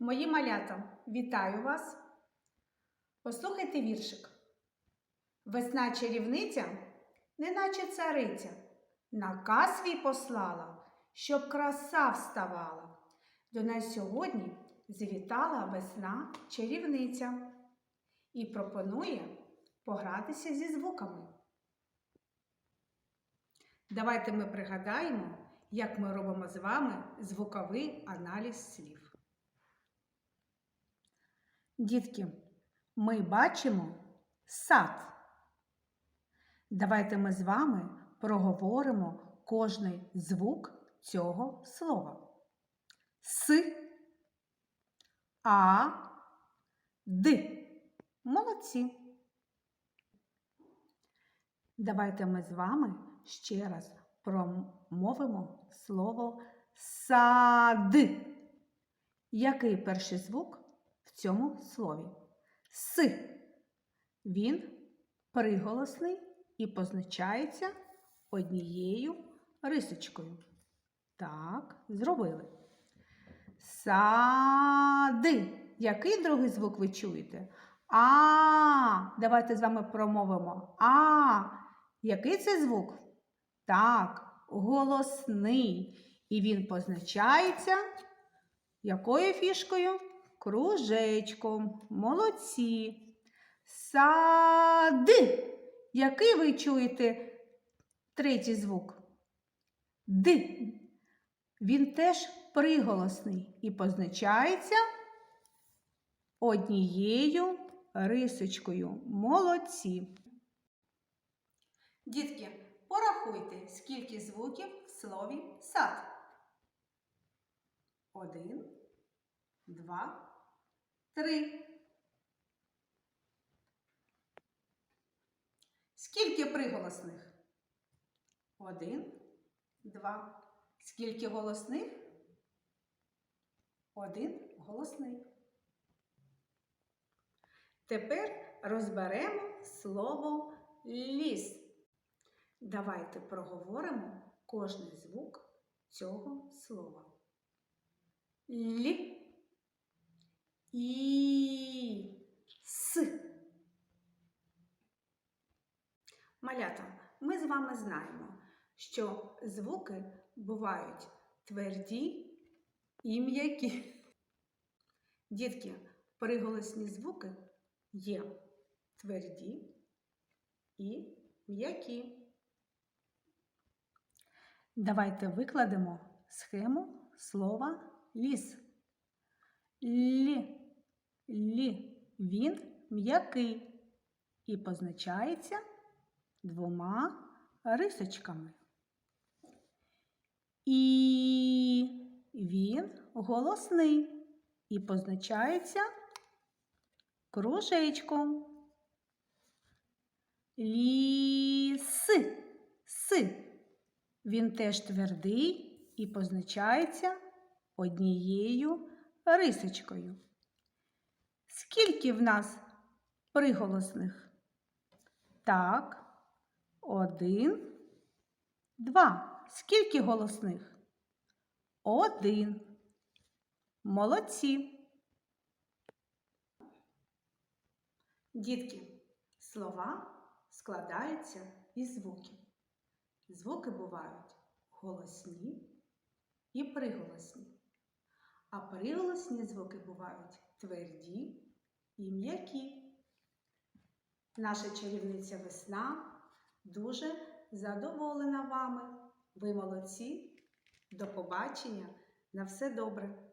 Мої малята, вітаю вас! Послухайте віршик. Весна чарівниця, неначе цариця, наказ свій послала, щоб краса вставала. До нас сьогодні завітала весна чарівниця і пропонує погратися зі звуками. Давайте ми пригадаємо, як ми робимо з вами звуковий аналіз слів. Дітки, ми бачимо сад. Давайте ми з вами проговоримо кожний звук цього слова. С, А, Д. Молодці. Давайте ми з вами ще раз промовимо слово сад. Який перший звук цьому слові? С. Він приголосний і позначається однією рисочкою. Так, зробили. Сади. Який другий звук ви чуєте? А. Давайте з вами промовимо. А. Який це звук? Так, голосний. І він позначається якою фішкою? Кружечком. Молодці. Сади. Який ви чуєте третій звук? Д. Він теж приголосний і позначається однією рисочкою. Молодці. Дітки, порахуйте, скільки звуків в слові сад. Один, два, три. Скільки приголосних? Один, два. Скільки голосних? Один голосний. Тепер розберемо слово ліс. Давайте проговоримо кожний звук цього слова. Лі. І. С. Малята, ми з вами знаємо, що звуки бувають тверді і м'які. Дітки, приголосні звуки є тверді і м'які. Давайте викладемо схему слова ліс. Лі. Лі. Він м'який і позначається двома рисочками. І він голосний і позначається кружечком. Ліс. С. Він теж твердий і позначається однією рисочкою. Скільки в нас приголосних? Так, один, два. Скільки голосних? Один. Молодці. Дітки, слова складаються із звуків. Звуки бувають голосні і приголосні. А приголосні звуки бувають тверді і м'які. Наша чарівниця весна дуже задоволена вами. Ви молодці. До побачення. На все добре.